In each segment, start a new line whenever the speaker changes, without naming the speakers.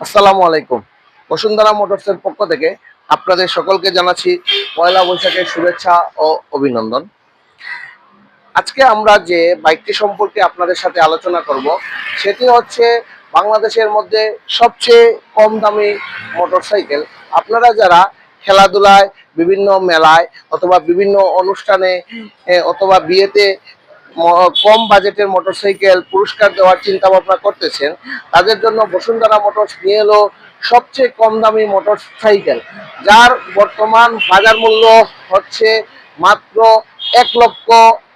আসসালামু আলাইকুম। বসুন্ধরা মোটরসের পক্ষ থেকে আপনাদের সকলকে জানাচ্ছি পয়লা বৈশাখের শুভেচ্ছা ও অভিনন্দন। আজকে আমরা যে বাইকটি সম্পর্কে আপনাদের সাথে আলোচনা করব, সেটি হচ্ছে বাংলাদেশের মধ্যে সবচেয়ে কম দামি মোটরসাইকেল। আপনারা যারা খেলাধুলায়, বিভিন্ন মেলায় অথবা বিভিন্ন অনুষ্ঠানে অথবা বিয়েতে কম বাজেটের মোটরসাইকেল পুরস্কার দেওয়ার চিন্তা ভাবনা করতেছেন। তাদের জন্য বসুন্ধরা মোটরস নিয়ে এলো সবচেয়ে কম দামি মোটরসাইকেল, যার বর্তমান বাজার মূল্য হচ্ছে মাত্র এক লক্ষ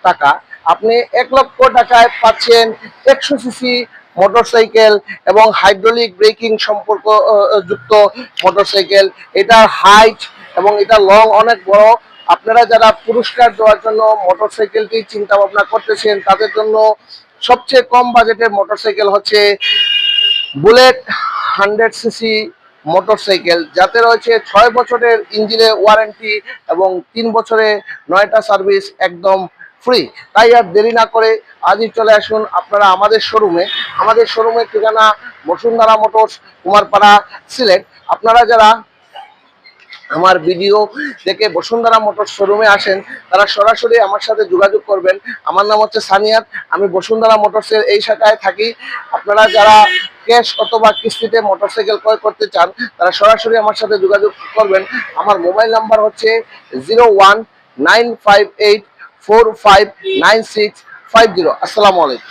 টাকা। আপনি এক লক্ষ টাকায় পাচ্ছেন একশো সিসি মোটরসাইকেল এবং হাইড্রোলিক ব্রেকিং সম্পর্ক যুক্ত মোটরসাইকেল। এটার হাইট এবং এটা লং অনেক বড় আপনারা যারা পুরস্কার দেওয়ার জন্য মোটরসাইকেলটি চিন্তা ভাবনা করতেছেন, তাদের জন্য সবচেয়ে কম বাজেটের মোটরসাইকেল হচ্ছে বুলেট হান্ড্রেড সিসি মোটরসাইকেল, যাতে রয়েছে ছয় বছরের ইঞ্জিনে ওয়ারেন্টি এবং তিন বছরে নয়টা সার্ভিস একদম ফ্রি। তাই আর দেরি না করে আজই চলে আসুন আপনারা আমাদের শোরুমে। আমাদের শোরুমের ঠিকানা বসুন্ধরা মোটরস, কুমারপাড়া, সিলেট। আপনারা যারা আমার ভিডিও দেখে বসুন্ধরা মোটর শোরুমে আসেন, তারা সরাসরি আমার সাথে যোগাযোগ করবেন। আমার নাম হচ্ছে সানিয়াত, আমি বসুন্ধরা মোটরসের এই শাখায় থাকি। আপনারা যারা ক্যাশ অথবা কিস্তিতে মোটরসাইকেল ক্রয় করতে চান, তারা সরাসরি আমার সাথে যোগাযোগ করবেন। আমার মোবাইল নাম্বার হচ্ছে zero one nine five eight four five nine six five zero. আসসালামু আলাইকুম।